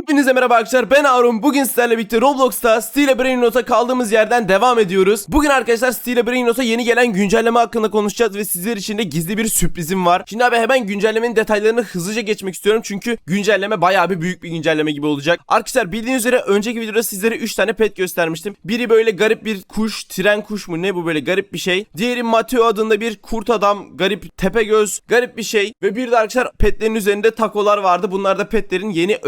Hepinize merhaba arkadaşlar. Ben Harun. Bugün sizlerle birlikte Roblox'ta Steel Brain Not'a kaldığımız yerden devam ediyoruz. Bugün arkadaşlar Steel Brain Not'a yeni gelen güncelleme hakkında konuşacağız ve sizler için de gizli bir sürprizim var. Şimdi abi hemen güncellemenin detaylarını hızlıca geçmek istiyorum çünkü güncelleme bayağı bir büyük bir güncelleme gibi olacak. Arkadaşlar bildiğiniz üzere önceki videoda sizlere 3 tane pet göstermiştim. Biri böyle garip bir kuş tren kuş mu ne bu böyle garip bir şey. Diğeri Mateo adında bir kurt adam garip tepe göz garip bir şey. Ve bir de arkadaşlar petlerin üzerinde takolar vardı. Bunlar da petlerin yeni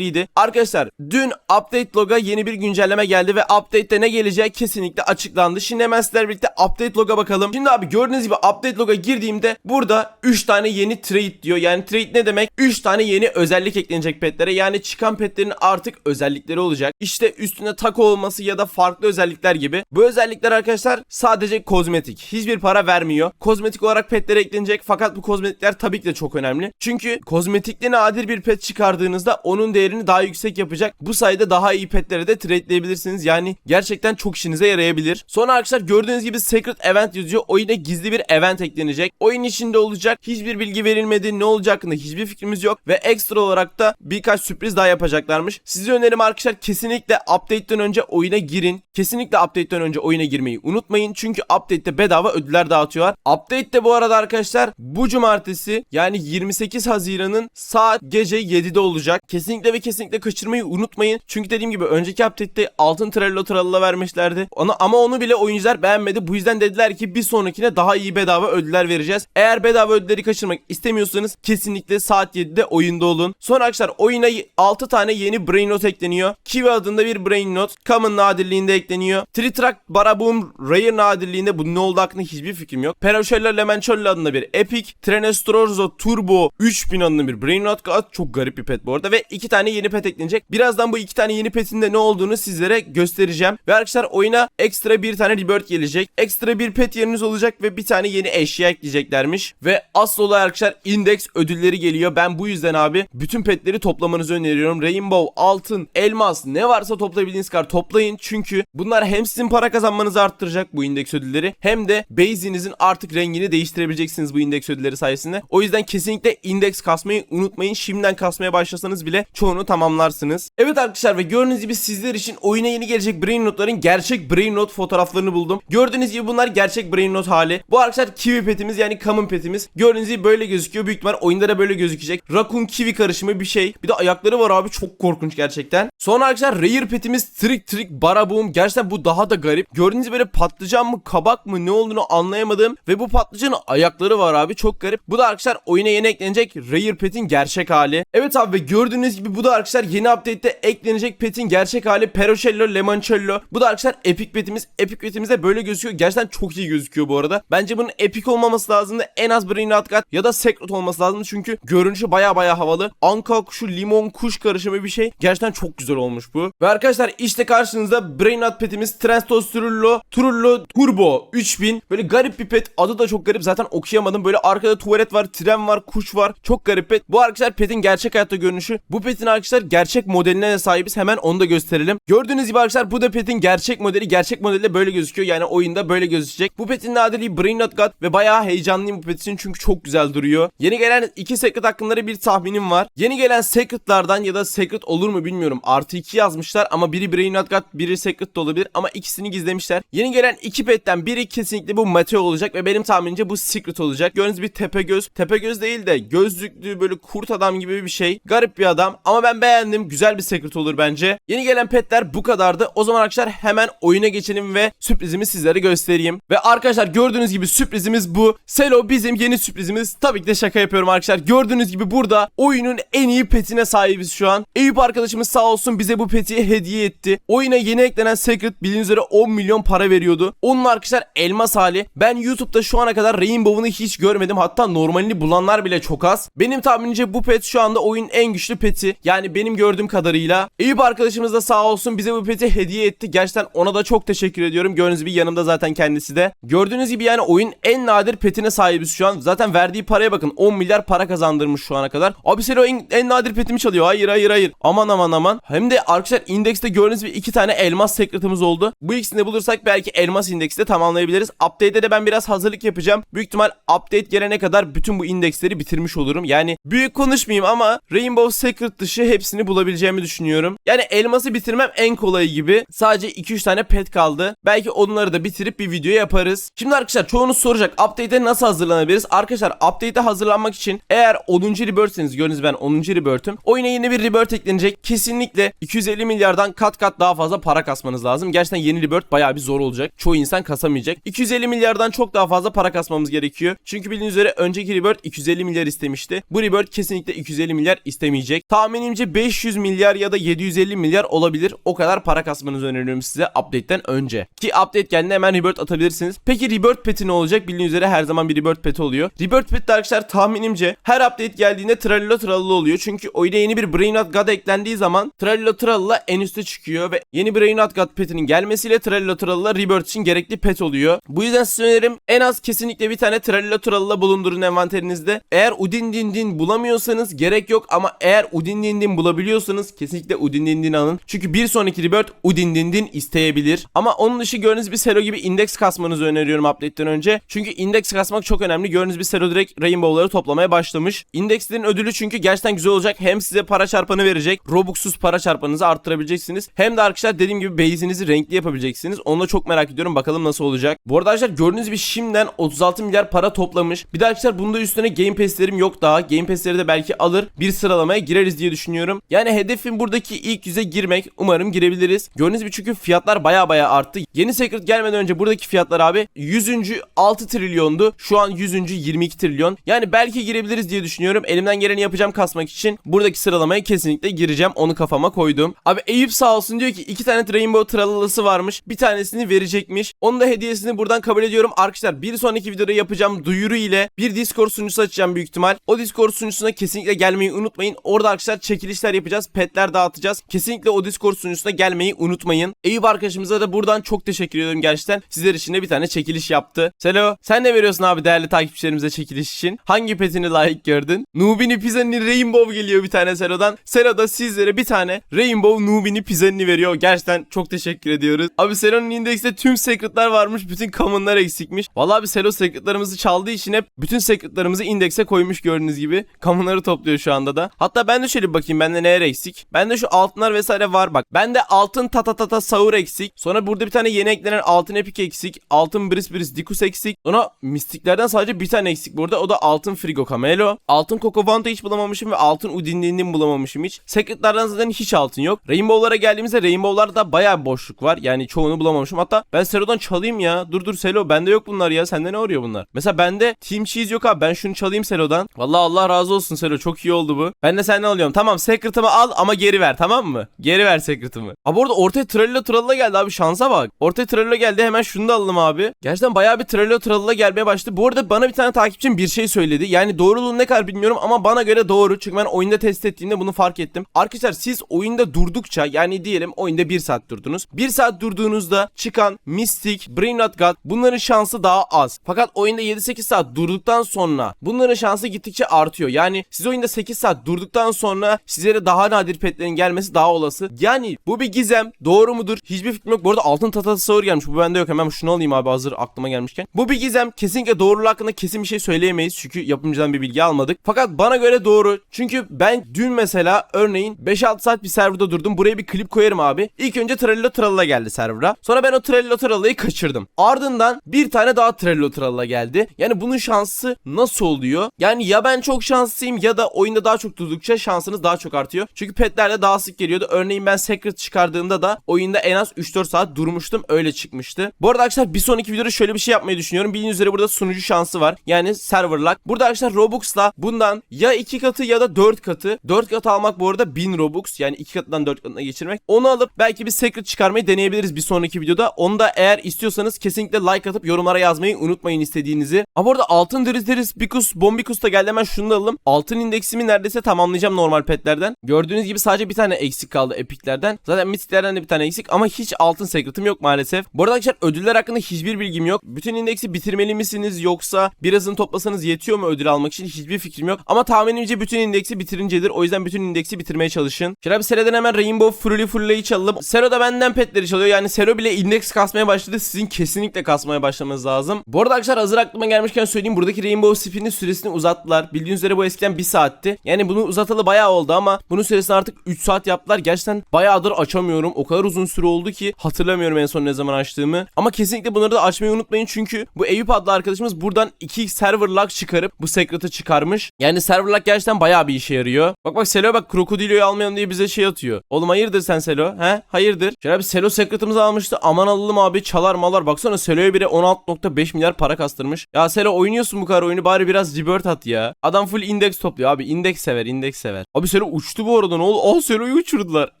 özellikleriydi. Arkadaşlar dün update loga yeni bir güncelleme geldi ve update'te ne geleceği kesinlikle açıklandı. Şimdi hemen sizlerle birlikte update loga bakalım. Şimdi abi gördüğünüz gibi update loga girdiğimde burada 3 tane yeni trait diyor. Yani trait ne demek? 3 tane yeni özellik eklenecek petlere. Yani çıkan petlerin artık özellikleri olacak. İşte üstünde taco olması ya da farklı özellikler gibi. Bu özellikler arkadaşlar sadece kozmetik. Hiçbir para vermiyor. Kozmetik olarak petlere eklenecek fakat bu kozmetikler tabii ki de çok önemli. Çünkü kozmetikli nadir bir pet çıkardığınızda onun değerini daha yüksek yapacak. Bu sayede daha iyi petlere de trade'leyebilirsiniz. Yani gerçekten çok işinize yarayabilir. Sonra arkadaşlar gördüğünüz gibi Secret Event yazıyor. Oyuna gizli bir event eklenecek. Oyun içinde olacak. Hiçbir bilgi verilmedi. Ne olacak hakkında hiçbir fikrimiz yok. Ve ekstra olarak da birkaç sürpriz daha yapacaklarmış. Size önerim arkadaşlar kesinlikle update'den önce oyuna girin. Kesinlikle update'den önce oyuna girmeyi unutmayın. Çünkü update'te bedava ödüller dağıtıyorlar. Update'te bu arada arkadaşlar bu cumartesi yani 28 Haziran'ın saat gece 7'de olacak. Kesinlikle ve kesinlikle kaçırmayı unutmayın. Çünkü dediğim gibi önceki update'te altın trello tralala vermişlerdi. Onu, ama onu bile oyuncular beğenmedi. Bu yüzden dediler ki bir sonrakine daha iyi bedava ödüller vereceğiz. Eğer bedava ödülleri kaçırmak istemiyorsanız kesinlikle saat 7'de oyunda olun. Sonra arkadaşlar oyuna 6 tane yeni brain note ekleniyor. Kiwi adında bir brain note. Common nadirliğinde ekleniyor. Tritrack Baraboom Rare nadirliğinde bu ne oldu hakkında hiçbir fikrim yok. Peroşella Lemoncello adında bir Epic. Trenestorzo Turbo 3000 adında bir brain note. Çok garip bir pet bu arada ve iki tane yeni pet eklenecek. Birazdan bu iki tane yeni petin de ne olduğunu sizlere göstereceğim. Ve arkadaşlar oyuna ekstra bir tane rebirth gelecek. Ekstra bir pet yeriniz olacak ve bir tane yeni eşya ekleyeceklermiş. Ve asıl olay arkadaşlar index ödülleri geliyor. Ben bu yüzden abi bütün petleri toplamanızı öneriyorum. Rainbow, altın, elmas ne varsa toplayabildiğiniz kadar toplayın. Çünkü bunlar hem sizin para kazanmanızı arttıracak bu indeks ödülleri hem de base'inizin artık rengini değiştirebileceksiniz bu indeks ödülleri sayesinde. O yüzden kesinlikle indeks kasmayı unutmayın. Şimdiden kasmaya başlasanız bile çoğunu tamamlarsınız. Evet arkadaşlar ve gördüğünüz gibi sizler için oyuna yeni gelecek Brain Note'ların gerçek Brain Note fotoğraflarını buldum. Gördüğünüz gibi bunlar gerçek Brain Note hali. Bu arkadaşlar Kiwi petimiz yani Common petimiz. Gördüğünüz gibi böyle gözüküyor. Büyük ihtimal oyunda da böyle gözükecek. Raccoon Kiwi karışımı bir şey. Bir de ayakları var abi çok korkunç gerçekten. Sonra arkadaşlar Rare petimiz Trick Trick Baraboom. Gerçekten bu daha da garip. Gördüğünüz gibi böyle patlıcan mı kabak mı ne olduğunu anlayamadım. Ve bu patlıcanın ayakları var abi çok garip. Bu da arkadaşlar oyuna yeni eklenecek Rare Pet'in gerçek hali. Evet abi ve gördüğünüz gibi bu da arkadaşlar yeni update'te eklenecek Pet'in gerçek hali Perocello Lemoncello. Bu da arkadaşlar Epic Pet'imiz. Epic Pet'imiz de böyle gözüküyor. Gerçekten çok iyi gözüküyor bu arada. Bence bunun Epic olmaması lazımdı. En az Brain ya da Secret olması lazımdı. Çünkü görünüşü baya baya havalı. Anka kuşu limon kuş karışımı bir şey. Gerçekten çok güzel olmuş bu. Ve arkadaşlar işte karşınızda Brain Pet'imiz Trentos Trullo Trullo Turbo 3000. Böyle garip bir pet. Adı da çok garip. Zaten okuyamadım. Böyle arkada tuvalet var, tren var, kuş var. Çok garip pet. Bu arkadaşlar petin gerçek hayatta görünüşü. Bu petin arkadaşlar gerçek modeline de sahibiz. Hemen onu da gösterelim. Gördüğünüz gibi arkadaşlar bu da petin gerçek modeli. Gerçek modelde böyle gözüküyor. Yani oyunda böyle gözükecek. Bu petin nadirliği Brain Not God ve bayağı heyecanlıyım bu pet çünkü çok güzel duruyor. Yeni gelen iki secret hakkında bir tahminim var. Yeni gelen secretlardan ya da secret olur mu bilmiyorum. Artı 2 yazmışlar ama biri Brain Not God biri secret de olabilir ama ikisini gizlemişler. Yeni gelen iki petten biri kesinlikle bu Mateo olacak ve benim tahminimce bu secret olacak. Gördüğünüz bir tepe göz. Tepe göz değil de gözlüklü böyle kurt adam gibi bir şey. Garip bir adam ama ben beğendim. Güzel bir secret olur bence. Yeni gelen petler bu kadardı. O zaman arkadaşlar hemen oyuna geçelim ve sürprizimi sizlere göstereyim. Ve arkadaşlar gördüğünüz gibi sürprizimiz bu. Selo bizim yeni sürprizimiz. Tabii ki de şaka yapıyorum arkadaşlar. Gördüğünüz gibi burada oyunun en iyi petine sahibiz şu an. Eyüp arkadaşımız sağ olsun bize bu peti hediye etti. Oyuna yeni eklenen secret bildiğiniz üzere 10 milyon para veriyordu. Onun arkadaşlar elmas hali. Ben YouTube'da şu ana kadar Rainbow'unu hiç görmedim. Hatta normalini bulanlar bile çok az. Benim tahminimce bu pet şu anda oyunun en güçlü peti. Yani benim gördüğüm kadarıyla. Eyüp arkadaşımız da sağ olsun bize bu peti hediye etti. Gerçekten ona da çok teşekkür ediyorum. Gördüğünüz gibi yanımda zaten kendisi de. Gördüğünüz gibi yani oyun en nadir petine sahibiz şu an. Zaten verdiği paraya bakın. 10 milyar para kazandırmış şu ana kadar. Abi Selo en, en nadir petimi çalıyor. Hayır hayır hayır. Aman aman aman. Hem de arkadaşlar indekste gördüğünüz gibi iki tane elmas secret'ımız oldu. Bu ikisini de bulursak belki elmas indeksi de tamamlayabiliriz. Update'de de ben biraz hazırlık yapacağım. Büyük ihtimal update gelene kadar bütün bu indeksleri bitirmiş olurum. Yani büyük konuşmayayım ama Rainbow Secret dışı hepsini bulabileceğimi düşünüyorum. Yani elması bitirmem en kolayı gibi. Sadece 2-3 tane pet kaldı. Belki onları da bitirip bir video yaparız. Şimdi arkadaşlar çoğunuz soracak update'e nasıl hazırlanabiliriz? Arkadaşlar update'e hazırlanmak için eğer 10. rebirth'seniz gördüğünüz ben 10. rebirth'üm. Oyuna yeni bir rebirth eklenecek. Kesinlikle 250 milyardan kat kat daha fazla para kasmanız lazım. Gerçekten yeni rebirth bayağı bir zor olacak. Çoğu insan kasamayacak. 250 milyardan çok daha fazla para kasmamız gerekiyor. Çünkü bildiğiniz üzere önceki rebirth 250 milyar istemişti. Bu rebirth kesinlikle 250 milyar istemeyecek. Tahminimce 500 milyar ya da 750 milyar olabilir. O kadar para kasmanızı öneriyorum size update'ten önce. Ki update geldiğinde hemen rebirth atabilirsiniz. Peki rebirth peti ne olacak? Bildiğiniz üzere her zaman bir rebirth peti oluyor. Rebirth peti arkadaşlar tahminimce her update geldiğinde tralala tralala oluyor. Çünkü oyuna yeni bir Brainrot God eklendiği zaman tralala tralala en üste çıkıyor ve yeni Brainrot God petinin gelmesiyle tralala tralala rebirth için gerekli pet oluyor. Bu yüzden size önerim en az kesinlikle bir tane tralala tralala bulundurun envanterinizde. Eğer Udin Din Din bulamıyorsanız gerek yok ama eğer Udin Din Din bulabiliyorsanız kesinlikle Udin Din Din alın. Çünkü bir sonraki rebirth Udin Din Din isteyebilir. Ama onun dışı gördüğünüz bir Sero gibi indeks kasmanızı öneriyorum update'ten önce. Çünkü indeks kasmak çok önemli. Gördüğünüz bir Sero direkt Rainbow'ları toplamaya başlamış. İndekslerin ödülü çünkü gerçekten güzel olacak. Hem size para çarpanı verecek. Robux'suz para çarpanınızı arttırabileceksiniz. Hem de arkadaşlar dediğim gibi base'inizi renkli yapabileceksiniz. Onu da çok merak ediyorum. Bakalım nasıl olacak. Bu arada arkadaşlar gördüğünüz gibi şimdiden 36 milyar para toplamış. Bir de arkadaşlar bunda üstüne Game Pass'lerim yok daha. Game Pass'leri de belki alır. Bir sıralamaya gireriz diye düşünüyorum. Yani hedefim buradaki ilk yüze girmek. Umarım girebiliriz. Gördüğünüz gibi çünkü fiyatlar baya baya arttı. Yeni Secret gelmeden önce buradaki fiyatlar abi 100. 6 trilyondu. Şu an 100. 22 trilyon. Yani belki girebiliriz diye düşünüyorum. Elimden geleni yapacağım kasmak için. Buradaki sıralamaya kesinlikle gireceğim. Onu kafama koydum. Abi Eyüp sağ olsun diyor ki iki tane Rainbow tralalası varmış. Bir tanesini verecekmiş. Onun da hediyesini buradan kabul ediyorum. Arkadaşlar bir sonraki videoda yapacağım duyuru ile bir Discord sunucusu açacağım büyük ihtimal. O Discord sunucusuna kesinlikle gelmeyi unutmayın. Orada arkadaşlar çekilişler yapacağız. Petler dağıtacağız. Kesinlikle o Discord sunucusuna gelmeyi unutmayın. Eyüp arkadaşımıza da buradan çok teşekkür ediyorum gerçekten. Sizler için de bir tane çekiliş yaptı. Selo sen ne veriyorsun abi değerli takipçilerimize çekiliş için? Hangi petini layık gördün? Nubini Pizza'nın Rainbow geliyor bir tane Selo'dan. Selo da sizlere bir tane Rainbow Nubini Pizza'nı veriyor. Gerçekten çok teşekkür ediyoruz. Abi Selo'nun indekste tüm secretlar varmış. Bütün common'lar eksikmiş. Vallahi abi Selo secretlarımızı çaldığı için hep bütün secretlarımızı indekse koymuş gördüğünüz gibi. Common'ları topluyor şu anda da. Hatta ben de şöyle bir bakayım bende neler eksik. Bende şu altınlar vesaire var bak. Bende altın tata tata sahur eksik. Sonra burada bir tane yeni eklenen altın epik eksik. Altın bris bris dikus eksik. Sonra mistiklerden sadece bir tane eksik burada. O da altın frigo camelo. Altın coco vanta hiç bulamamışım ve altın udin din din bulamamışım hiç. Secretlardan zaten hiç altın yok. Rainbow'lara geldiğimizde Rainbow'larda bayağı boşluk var. Yani çoğunu bulamamışım. Hatta ben Sero'dan çalayım ya. Dur dur Selo bende yok bunlar ya. Sende ne arıyor bunlar? Mesela bende Team Cheese yok abi. Ben şunu çalayım Selo'dan. Vallahi Allah razı olsun Selo. Çok iyi oldu bu. Ben de senden alıyorum. Tamam Secret'ımı al ama geri ver tamam mı? Geri ver Secret'ımı. Abi orada ortaya Trello Trallo geldi abi. Şansa bak. Ortaya Trello geldi. Hemen şunu da alalım abi. Gerçekten bayağı bir Trello Trallo gelmeye başladı. Bu arada bana bir tane takipçim bir şey söyledi. Yani doğruluğunu ne kadar bilmiyorum ama bana göre doğru. Çünkü ben oyunda test ettiğimde bunu fark ettim. Arkadaşlar siz oyunda durdukça yani diyelim oyunda 1 saat durdunuz. 1 saat durduğunuzda çıkan Mystic, Brainrot God bunların şansı daha az. Fakat oyunda 7-8 saat durduktan sonra bunların şansı gittikçe artıyor. Yani siz oyunda 8 saat durduktan sonra sizlere daha nadir petlerin gelmesi daha olası. Yani bu bir gizem. Doğru mudur? Hiçbir fikrim yok. Bu arada altın tatası sağır gelmiş. Bu bende yok. Hemen şunu alayım abi hazır aklıma gelmişken. Bu bir gizem. Kesinlikle doğruluğu hakkında kesin bir şey söyleyemeyiz. Çünkü yapımcıdan bir bilgi almadık. Fakat bana göre doğru. Çünkü ben dün mesela örneğin 5-6 saat bir serverda durdum. Buraya bir klip koyarım abi. İlk önce Trello Tralala geldi server'a. Sonra ben o Trello Tralala'yı kaçırdım. Ardından bir tane daha Trello Tralala geldi. Yani bunun şansı nasıl oluyor? Yani ya ben çok şanslıyım ya da oyunda daha çok durdukça şansınız daha çok artıyor. Çünkü petlerde daha sık geliyordu. Örneğin ben Secret çıkardığımda da oyunda en az 3-4 saat durmuştum. Öyle çıkmıştı. Bu arada arkadaşlar bir sonraki videoda şöyle bir şey yapmayı düşünüyorum. Bildiğiniz üzere burada sunucu şansı var. Yani server lock. Burada arkadaşlar Robux'la bundan ya 2 katı ya da 4 katı. 4 katı almak bu arada 1000 Robux. Yani 2 katından 4 katına geçirmek. Onu alıp belki bir Secret çıkarmayı deneyebiliriz bir sonraki videoda. Onu da eğer istiyorsanız kesinlikle like atıp yorumlara yazmayı unutmayın istediğinizi. Ama orada altın Drizderis, Bikus, Bombikus da geldi hemen şunu da alalım. Altın indeksimi neredeyse tamamlayacağım normal petlerden. Gördüğünüz gibi sadece bir tane eksik kaldı epiklerden. Zaten mitlerden de bir tane eksik ama hiç altın secret'ım yok maalesef. Bu arada arkadaşlar ödüller hakkında hiçbir bilgim yok. Bütün indeksi bitirmeli misiniz yoksa birazını toplasanız yetiyor mu ödül almak için hiçbir fikrim yok. Ama tahminimce bütün indeksi bitirincedir. O yüzden bütün indeksi bitirmeye çalışın. Şöyle bir Seleden hemen Rainbow Fruity Fulle'yi çalalım. Sero da benden petleri çalıyor. Yani Sero bile indeks kasmaya başladı. Sizin kesinlikle kasmaya başlamanız lazım. Bu arada arkadaşlar hazır aklıma gelmişken söyleyeyim. Buradaki Rainbow Spin'in süresini uzattılar. Bildiğiniz üzere bu eskiden 1 saatti. Yani bunu uzatalı bayağı oldu ama bunun süresini artık 3 saat yaptılar. Gerçekten bayağıdır açamıyorum. O kadar uzun süre oldu ki hatırlamıyorum en son ne zaman açtığımı. Ama kesinlikle bunları da açmayı unutmayın çünkü bu Eyüp adlı arkadaşımız buradan 2 server lock çıkarıp bu secret'ı çıkarmış. Yani server lock gerçekten bayağı bir işe yarıyor. Bak bak Selo bak Krokodilo'yu almayalım diye bize şey atıyor. Oğlum hayırdır sen Selo? He? Hayırdır? Şöyle bir Selo secret'ımızı almıştı. Aman alalım abi çalar malar. Baksana Selo'ya bile 16.5 milyar para kastırmış. Ya Selo oynuyorsun bu kadar oyunu bari biraz rebirth at ya. Adam full indeks topluyor abi. indeks sever indeks sever. Abi Selo uçtu bu arada ne oldu? Oh Selo'yu uçurdular.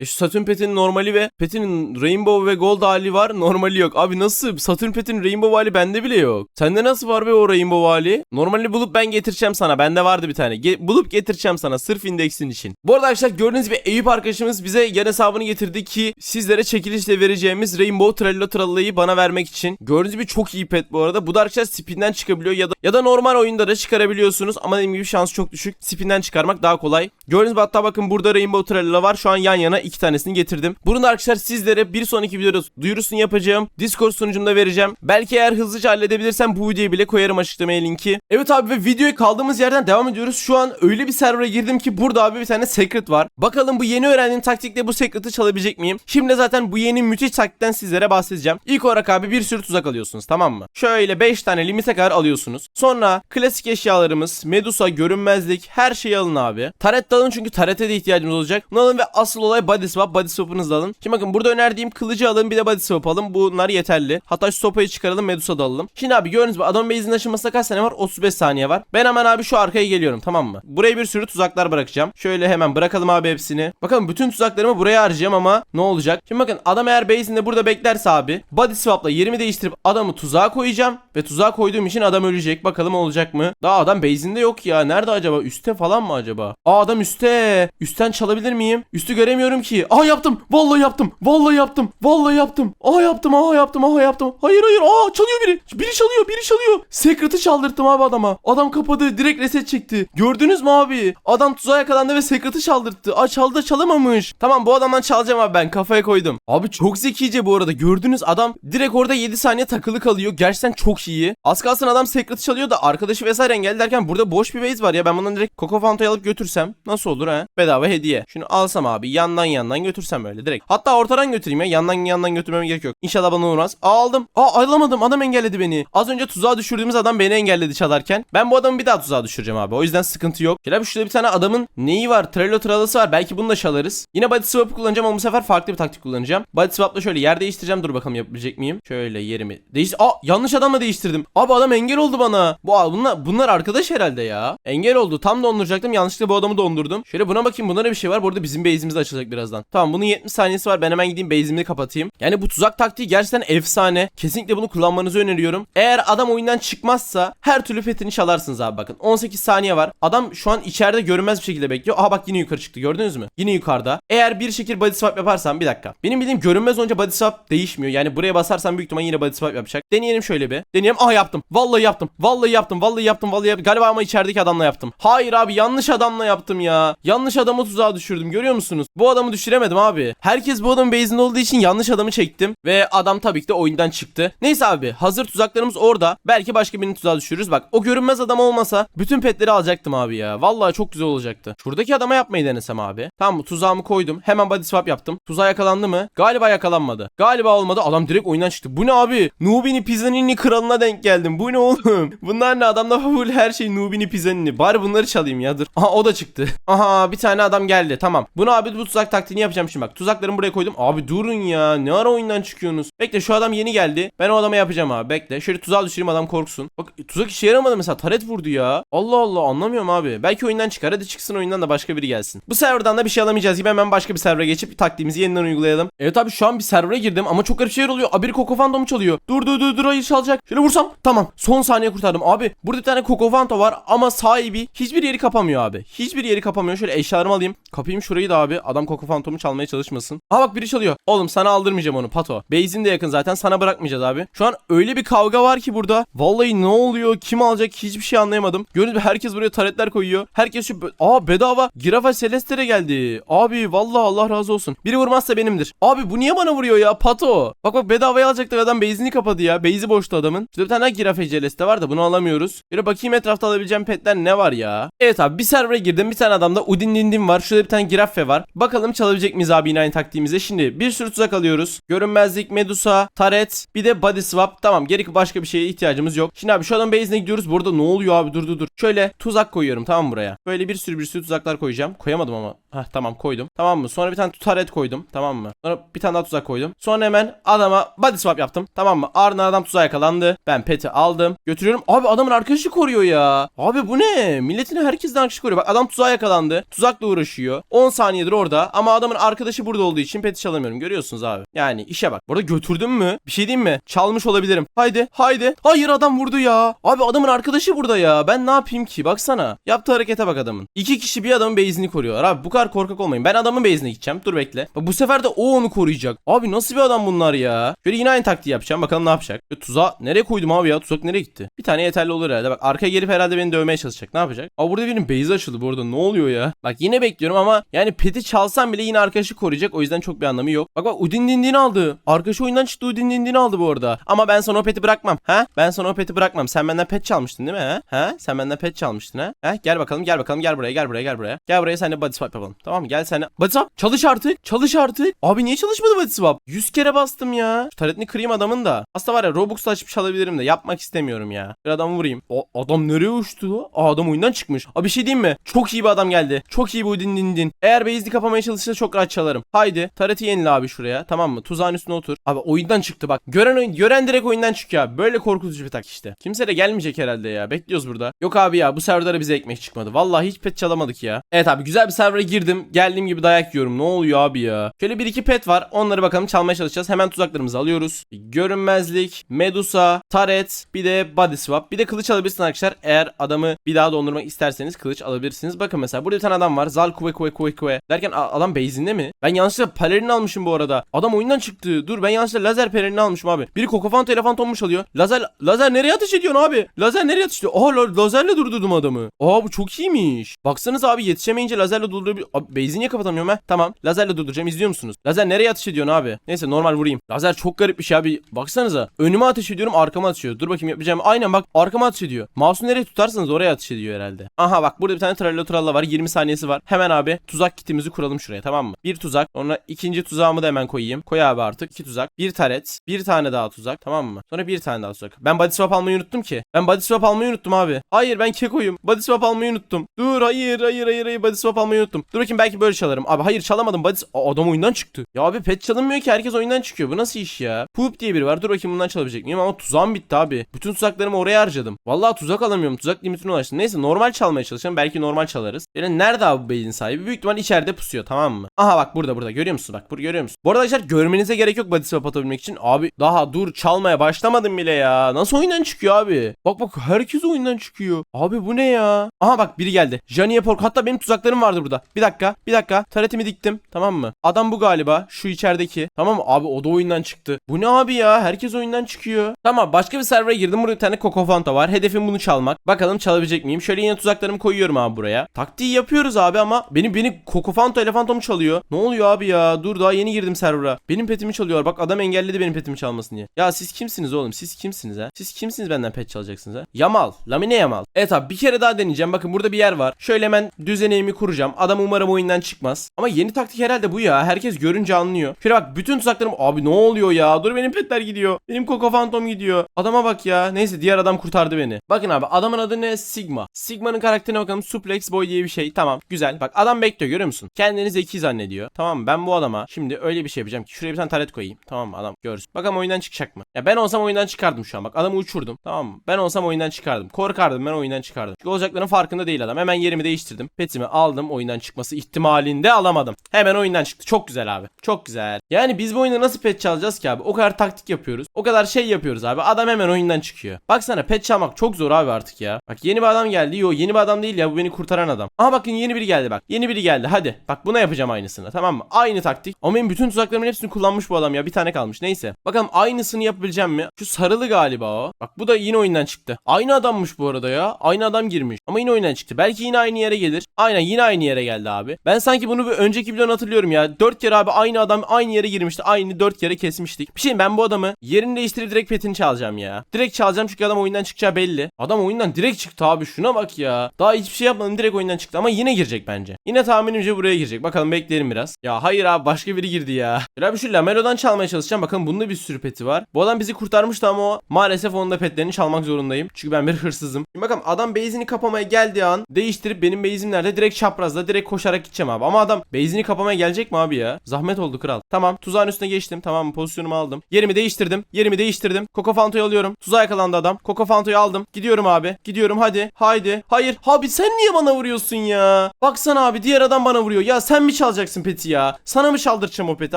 E şu Saturn Pet'in normali ve Pet'in Rainbow ve Gold hali var. Normali yok. Abi nasıl? Saturn Pet'in Rainbow hali bende bile yok. Sende nasıl var be o Rainbow hali? Normali bulup ben getireceğim sana. Bende vardı bir tane. Ge- bulup getireceğim sana sırf indeksin için. Bu arada arkadaşlar gördüğünüz gibi Eyüp arkadaşımız bize yan hesabını getirdi ki sizlere çekilişle vereceğimiz Rainbow Trello Trallo'yu bana vermek için. Gördüğünüz gibi çok iyi pet bu arada. Bu da arkadaşlar spinden çıkabiliyor ya da ya da normal oyunda da çıkarabiliyorsunuz ama dediğim gibi şans çok düşük. Spinden çıkarmak daha kolay. Gördüğünüz gibi hatta bakın burada Rainbow Trello var. Şu an yan yana iki tanesini getirdim. Bunu da arkadaşlar sizlere bir sonraki videoda duyurusunu yapacağım. Discord sunucumda vereceğim. Belki eğer hızlıca halledebilirsem bu videoyu bile koyarım açıklamaya linki. Evet abi ve videoyu kaldığımız yerden devam ediyoruz. Şu an öyle bir server'a girdim ki burada abi bir tane secret var. Bakalım bu yeni öğrendiğim taktikle bu secret'ı çalabilecek miyim? Şimdi zaten bu yeni müthiş taktikten sizlere bahsedeceğim. İlk olarak abi bir sürü tuzak alıyorsunuz tamam mı? Şöyle 5 tane limite kadar alıyorsunuz. Sonra klasik eşyalarımız, Medusa, görünmezlik her şeyi alın abi. Taret de alın çünkü tarete de ihtiyacımız olacak. Bunu alın ve asıl olay body swap. Body swap'ınızı alın. Şimdi bakın burada önerdiğim kılıcı alın bir de body swap alın. Bunlar yeterli. Hatta şu sopayı çıkaralım Medusa da alalım. Şimdi abi gördüğünüz gibi adam base'in açılmasına kaç saniye var? 35 saniye var. Ben hemen abi şu arkaya geliyorum tamam mı? Buraya bir sürü tuzaklar bırakacağım. Şöyle hemen bırakalım abi hepsini. Bakalım bütün tuzaklarımı buraya harcayacağım ama ne olacak? Şimdi bakın adam eğer base'inde burada beklerse abi body swap'la yerimi değiştirip adamı tuzağa koyacağım ve tuzağa koyduğum için adam ölecek. Bakalım olacak mı? Daha adam base'inde yok ya. Nerede acaba? Üste falan mı acaba? Aa adam üste. Üstten çalabilir miyim? Üstü göremiyorum ki. Aa yaptım. Vallahi yaptım. Vallahi yaptım. Vallahi yaptım. Aa yaptım. Aa yaptım. Aa yaptım. Hayır hayır. Aa çalıyor biri. Biri çalıyor. Biri çalıyor. Secret'ı çaldırttım abi adama. Adam kapadı. Direkt reset çekti. Gördünüz mü abi? Adam tuzağa yakalandı ve Secret'ı çaldırttı. Aa çaldı da çalamamış. Tamam bu adamdan çalacağım abi ben. Kafaya koydum. Abi çok zekice bu arada. Gördünüz adam direkt orada 7 saniye takılı kalıyor. Gerçekten çok iyi. Az kalsın adam Secret'ı çalıyor da arkadaşı vesaire engelli derken burada boş bir base var ya. Ben bundan direkt Coco Fanta'yı alıp götürsem nasıl olur ha? Bedava hediye. Şunu alsam abi yandan yandan götürsem öyle direkt. Hatta ortadan götüreyim ya. Yandan yandan götürmeme gerek yok. İnşallah bana uğramaz. Aldım. Aa ayrılamadım. Adam engelledi beni. Az önce tuzağa düşürdüğümüz adam beni engelledi çalarken. Ben bu adamı bir daha tuzağa düşüreceğim abi. O yüzden sıkıntı yok. Şöyle bir şurada bir tane adamın neyi var? Trello tralası var. Belki bunu da çalarız. Yine body swap kullanacağım ama bu sefer farklı bir taktik kullanacağım. Body swap'la şöyle yer değiştireceğim. Dur bakalım yapabilecek miyim? Şöyle yerimi değiş... Aa yanlış adamla değiştirdim. Abi adam engel oldu bana. Bu bunlar, bunlar arkadaş herhalde ya. Engel oldu. Tam donduracaktım. Yanlışlıkla bu adamı dondurdum. Şöyle buna bakayım. Bunda ne bir şey var? Bu arada bizim base'imiz açılacak birazdan. Tamam bunun 70 saniyesi var. Ben hemen gideyim base'imi kapatayım. Yani bu tuzak taktiği gerçekten efsane. Kesinlikle bunu kullanmanızı öneriyorum. Eğer adam oyundan çıkmazsa her türlü fethini çalarsınız abi bakın. 18 saniye var. Adam şu an içeride görünmez bir şekilde bekliyor. Aha bak yine yukarı çıktı. Gördünüz mü? Yine yukarıda. Eğer bir şekilde body swap yaparsam bir dakika. Benim bildiğim görünmez olunca body swap değişmiyor. Yani buraya basarsam büyük ihtimal yine body swap yapacak. Deneyelim şöyle bir. Deneyelim. Aha yaptım. Vallahi yaptım. Vallahi yaptım. Vallahi yaptım. Vallahi yaptım. Galiba ama içerideki adamla yaptım. Hayır abi yanlış adamla yaptım ya. Yanlış adamı tuzağa düşürdüm. Görüyor musunuz? Bu adamı düşüremedim abi. Herkes bu adamın base'inde olduğu için yanlış adamı çektim. Ve adam tabii ki de oyundan çıktı. Neyse abi hazır tuzaklarımız orada. Belki başka birini tuzağa düşürürüz. Bak o görünmez adam olmasa bütün petleri alacaktım abi ya. Vallahi çok güzel olacaktı. Şuradaki adama yapmayı denesem abi. Tamam mı? Tuzağımı koydum. Hemen body swap yaptım. Tuzağa yakalandı mı? Galiba yakalanmadı. Galiba olmadı. Adam direkt oyundan çıktı. Bu ne abi? Nubini Pizzanini kralına denk geldim. Bu ne oğlum? Bunlar ne? Adamda full her şey Nubini Pizzanini. Bari bunları çalayım ya dur. Aha o da çıktı. Aha bir tane adam geldi. Tamam. Bunu abi bu tuzak taktiğini yapacağım şimdi bak. Tuzaklarımı buraya koydum. Abi durun ya. Ne ara oyundan çıkıyorsunuz? Bekle şu adam yeni geldi. Ben o adama yapacağım abi. Bekle. Şöyle tuzağa düşüreyim adam korksun. Bak tuzak işe yaramadı mesela. Taret vurdu ya. Allah Allah anlamıyorum abi. Belki oyundan çıkar. Hadi çıksın oyundan da başka biri gelsin. Bu serverdan da bir şey alamayacağız gibi hemen başka bir servere geçip taktiğimizi yeniden uygulayalım. Evet abi şu an bir servere girdim ama çok garip şeyler oluyor. Abi biri Coco Phantom'u çalıyor. Dur dur dur dur hayır çalacak. Şöyle vursam. Tamam. Son saniye kurtardım. Abi burada bir tane Phantom var ama sahibi hiçbir yeri kapamıyor abi. Hiçbir yeri kapamıyor. Şöyle eşyalarımı alayım. Kapayım şurayı da abi. Adam Coco Phantom'u çalmaya çalışmasın. Aa bak biri çalıyor. Oğlum sana aldırmayacağım onu Pato. Base'in de yakın zaten. Sana bırakmayacağız abi. Şu an öyle bir kavga var ki burada. Vallahi ne oluyor? Kim alacak? Hiçbir şey anlayamadım. Gördüğünüz herkes buraya taretler koyuyor. Herkes şu... Aa bedava. Girafa Celeste testere geldi. Abi vallahi Allah razı olsun. Biri vurmazsa benimdir. Abi bu niye bana vuruyor ya pato? Bak bak bedavaya alacaktı adam base'ini kapadı ya. Base'i boştu adamın. Şurada bir tane daha giraf ecelesi de var da bunu alamıyoruz. De bakayım etrafta alabileceğim petler ne var ya. Evet abi bir server'a girdim. Bir tane adamda Udin Dindim var. Şurada bir tane giraffe var. Bakalım çalabilecek miyiz abi yine aynı taktiğimize. Şimdi bir sürü tuzak alıyoruz. Görünmezlik, Medusa, Taret, bir de body swap. Tamam geri başka bir şeye ihtiyacımız yok. Şimdi abi şu adam base'ine gidiyoruz. Burada ne oluyor abi dur dur dur. Şöyle tuzak koyuyorum tamam buraya. Böyle bir sürü bir sürü tuzaklar koyacağım. Koyamadım ama. Heh tamam koydum. Tamam mı? Sonra bir tane taret koydum. Tamam mı? Sonra bir tane daha tuzak koydum. Sonra hemen adama body swap yaptım. Tamam mı? Ardından adam tuzağa yakalandı. Ben peti aldım. Götürüyorum. Abi adamın arkadaşı koruyor ya. Abi bu ne? Milletin herkesten arkadaşı koruyor. Bak adam tuzağa yakalandı. Tuzakla uğraşıyor. 10 saniyedir orada. Ama adamın arkadaşı burada olduğu için peti çalamıyorum. Görüyorsunuz abi. Yani işe bak. Burada götürdüm mü? Bir şey diyeyim mi? Çalmış olabilirim. Haydi. Haydi. Hayır adam vurdu ya. Abi adamın arkadaşı burada ya. Ben ne yapayım ki? Baksana. Yaptığı harekete bak adamın. İki kişi bir adamın base'ini koruyorlar. Abi bu kadar korkak olmayın. Ben adamın base'ine gideceğim. Dur bekle. Bak bu sefer de o onu koruyacak. Abi nasıl bir adam bunlar ya? Şöyle yine aynı taktiği yapacağım. Bakalım ne yapacak. Şöyle tuzağa nereye koydum abi ya? Tuzak nereye gitti? Bir tane yeterli olur herhalde. Bak arkaya gelip herhalde beni dövmeye çalışacak. Ne yapacak? Aa burada birinin base açıldı bu arada. Ne oluyor ya? Bak yine bekliyorum ama yani peti çalsam bile yine arkadaşı koruyacak. O yüzden çok bir anlamı yok. Bak bak Udin Dindin aldı. Arkadaşı oyundan çıktı Udin Dindin aldı bu arada. Ama ben sana o peti bırakmam. Ha? Ben sana o peti bırakmam. Sen benden pet çalmıştın değil mi? Ha? Ha? Sen benden pet çalmıştın ha? Ha? Gel bakalım gel bakalım gel buraya gel buraya gel buraya. Gel buraya seninle body swap yapalım. Tamam mı? Gel seninle. Body swap çalış artık. Çalış artık. Abi niye çalışmadı body swap? 100 kere bastım ya. Şu taretini kırayım adamın da. Aslında var ya Robux'la açıp çalabilirim de yapmak istemiyorum ya. Bir adamı vurayım. O adam nereye uçtu? Aa adam oyundan çıkmış. Abi bir şey diyeyim mi? Çok iyi bir adam geldi. Çok iyi bu din din din. Eğer base'i kapamaya çalışırsa çok rahat çalarım. Haydi tareti yenile abi şuraya. Tamam mı? Tuzağın üstüne otur. Abi oyundan çıktı bak. Gören oyun, gören direkt oyundan çıkıyor abi. Böyle korkutucu bir tak işte. Kimse de gelmeyecek herhalde ya. Bekliyoruz burada. Yok abi ya bu serverda bize ekmek çıkmadı. Vallahi hiç pet çalamadık ya. Evet abi güzel bir server'a girdim. Geldiğim gibi dayak yiyorum. Ne oluyor abi ya? Şöyle bir iki pet var. Onları bakalım çalmaya çalışacağız. Hemen tuzaklarımızı alıyoruz. Görünmezlik, Medusa, Taret, bir de Body Swap. Bir de kılıç alabilirsiniz arkadaşlar. Eğer adamı bir daha dondurmak isterseniz kılıç alabilirsiniz. Bakın mesela burada bir tane adam var. Zal kuve kuve kuve kuve. Derken adam base'inde mi? Ben yanlışlıkla pelerin almışım bu arada. Adam oyundan çıktı. Dur ben yanlışlıkla lazer pelerini almışım abi. Biri Kokofanta elefantonmu çalıyor. Lazer lazer nereye ateş ediyorsun abi? Lazer nereye ateş ediyor? Aa la- lazerle durdurdum adamı. Aa bu çok iyiymiş. Baksanız abi yetişemeyince lazerle durdurabiliyor. Abi base'i niye kapatamıyorum ha? Tamam. Lazerle durduracağım. İzliyor musunuz? Lazer nereye ateş ediyorsun abi? Neyse normal vurayım. Lazer çok garip bir şey abi. Baksanıza. Önüme ateş ediyorum arkama ateş ediyor. Dur bakayım yapacağım. Aynen bak arkama ateş ediyor. Mouse'u nereye tutarsanız oraya ateş ediyor herhalde. Aha bak burada bir tane tralala tralla var. 20 saniyesi var. Hemen abi tuzak kitimizi kuralım şuraya tamam mı? Bir tuzak. Sonra ikinci tuzağımı da hemen koyayım. Koy abi artık. iki tuzak. Bir taret. Bir tane daha tuzak. Tamam mı? Sonra bir tane daha tuzak. Ben body swap almayı unuttum ki. Ben body swap almayı unuttum abi. Hayır ben kekoyum. Body swap almayı unuttum. Dur hayır hayır hayır hayır body swap almayı unuttum. Dur bakayım belki böyle çalarım. Abi hayır çalamadım. Body... Aa, adam oyundan çıktı. Ya abi pet çalınmıyor ki herkes oyundan çıkıyor. Bu nasıl iş ya? Poop diye biri var. Dur bakayım bundan çalabilecek miyim ama tuzağım bitti abi. Bütün tuzaklarımı oraya harcadım. Vallahi tuzak alamıyorum. Tuzak limitine ulaştım. Neyse normal çalmaya çalışacağım. Belki normal çalarız. Yani nerede abi beyin sahibi? Büyük ihtimal içeride pusuyor tamam mı? Aha bak burada burada. Görüyor musun? Bak burada görüyor musun? Bu arada arkadaşlar görmenize gerek yok body swap atabilmek için. Abi daha dur çalmaya başlamadım bile ya. Nasıl oyundan çıkıyor abi? Bak bak herkes oyundan çıkıyor. Abi bu ne ya? Aha bak biri geldi. Janiye Pork. Hatta benim tuzaklarım vardı burada. Bir dakika. Bir dakika. Taretimi diktim. Tamam mı? Adam bu galiba. Şu içerideki. Tamam mı? Abi o da oyundan çıktı. Bu ne abi ya? Herkes oyundan çıkıyor. Tamam başka bir server'a girdim. Burada bir tane Kokofanta var. Hedefim bunu çalmak. Bakalım çalabilecek miyim? Şöyle yine tuzaklarımı koyuyorum abi buraya. Taktiği yapıyoruz abi ama benim beni Kokofanta elefantomu çalıyor. Ne oluyor abi ya? Dur daha yeni girdim server'a. Benim petimi çalıyor. Bak adam engelledi benim petimi çalmasını diye. Ya siz kimsiniz oğlum? Siz kimsiniz ha? Siz kimsiniz benden pet çalacaksınız ha? Yamal. Lamine Yamal. Evet abi bir kere daha deneyeceğim. Bakın burada bir yer var. Şöyle hemen düzeneğimi kuracağım. Adam umarım oyundan çıkmaz. Ama yeni taktik herhalde bu ya. Herkes görünce anlıyor. Şöyle bak bütün tuzaklarım. Abi ne oluyor ya? Dur benim petler gidiyor. Benim Coco Phantom gidiyor. Adama bak ya. Neyse diğer adam kurtardı beni. Bakın abi adamın adı ne? Sigma. Sigma'nın karakterine bakalım. Suplex Boy diye bir şey. Tamam güzel. Bak adam bekliyor görüyor musun? Kendini zeki zannediyor. Tamam? Ben bu adama şimdi öyle bir şey yapacağım ki. Şuraya bir tane taret koyayım. Tamam mı? Adam görsün. Bakalım oyundan çıkacak mı? Ya ben olsam oyundan çıkardım şu an. Bak adamı uçurdum. Tamam mı? Ben olsam oyundan çıkardım. Korkardım ben oyundan çıkardım. Çünkü olacakların farkında değil adam. Hemen yerimi değiştirdim. Petimi aldım. Oyundan çıkması ihtimalinde alamadım. Hemen oyundan çıktı. Çok güzel abi. Çok güzel. Yani biz bu oyunda nasıl pet çalacağız ki abi? O kadar taktik yapıyoruz. O kadar şey yapıyoruz abi. Adam hemen oyundan çıkıyor. Baksana pet çalmak çok zor abi artık ya. Bak yeni bir adam geldi. Yo yeni bir adam değil ya. Bu beni kurtaran adam. Aha bakın yeni biri geldi bak. Yeni biri geldi. Hadi. Bak buna yapacağım aynısını. Tamam mı? Aynı taktik. Ama benim bütün tuzaklarımın hepsini kullanmış bu adam ya. Bir tane kalmış. Neyse. Bakalım aynısını yapabileceğim mi? Şu sarılı galiba o. Bak bu da yine oyundan çıktı. Aynı adammış bu arada ya. Aynı adam girmiş. Ama yine oyundan çıktı. Belki yine aynı yere gelir. Aynen yine aynı yere geldi abi. Ben sanki bunu bir önceki videodan hatırlıyorum ya. 4 kere abi aynı adam aynı yere girmişti. Aynı 4 kere kesmiştik. Bir şey ben bu adamı yerini değiştirip direkt petini çalacağım ya. Direkt çalacağım çünkü adam oyundan çıkacağı belli. Adam oyundan direkt çıktı abi. Şuna bak ya. Daha hiçbir şey yapmadım direkt oyundan çıktı ama yine girecek bence. Yine tahminimce buraya girecek. Bakalım bekleyelim biraz. Ya hayır abi başka biri girdi ya. Şöyle abi şu Lamelo'dan çalmaya çalışacağım. Bakın bunda bir sürü peti var. Bu adam bizi kurtarmıştı ama o maalesef onun da petlerini çalmak zorundayım. Çünkü ben bir hırsızım. Şimdi bakalım adam base'ini kapamaya geldiği an değiştirip benim base'im nerede? Direkt çaprazda direkt koşarak gideceğim abi. Ama adam base'ini kapamaya gelecek mi abi ya? Zahmet oldu kral. Tamam tuzağın üstüne geçtim. Tamam pozisyonumu aldım. Yerimi değiştirdim. Yerimi değiştirdim. Coco Fanto'yu alıyorum. Tuzağa yakalandı adam. Coco Fanto'yu aldım. Gidiyorum abi. Gidiyorum hadi. Haydi. Hayır. Abi sen niye bana vuruyorsun ya? Baksana abi diğer adam bana vuruyor. Ya sen mi çalacaksın peti ya? Sana mı çaldıracağım o peti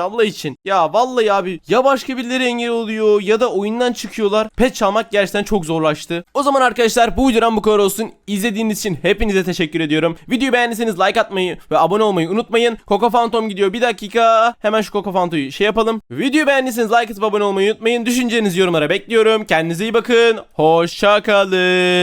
Allah için? Ya vallahi abi ya başka birileri engel oluyor ya da oyundan çıkıyorlar. Pet çalmak gerçekten çok zorlaştı. O zaman arkadaşlar bu videodan bu kadar olsun. İzlediğiniz için hepinize teşekkür ediyorum. Videoyu beğendiyseniz like atmayı ve abone olmayı unutmayın. Coco Phantom gidiyor. Bir dakika. Hemen şu Coco Phantom'u şey yapalım. Videoyu beğendiyseniz like atıp abone olmayı unutmayın. Düşüncelerinizi yorumlara bekliyorum. Kendinize iyi bakın. Hoşça kalın.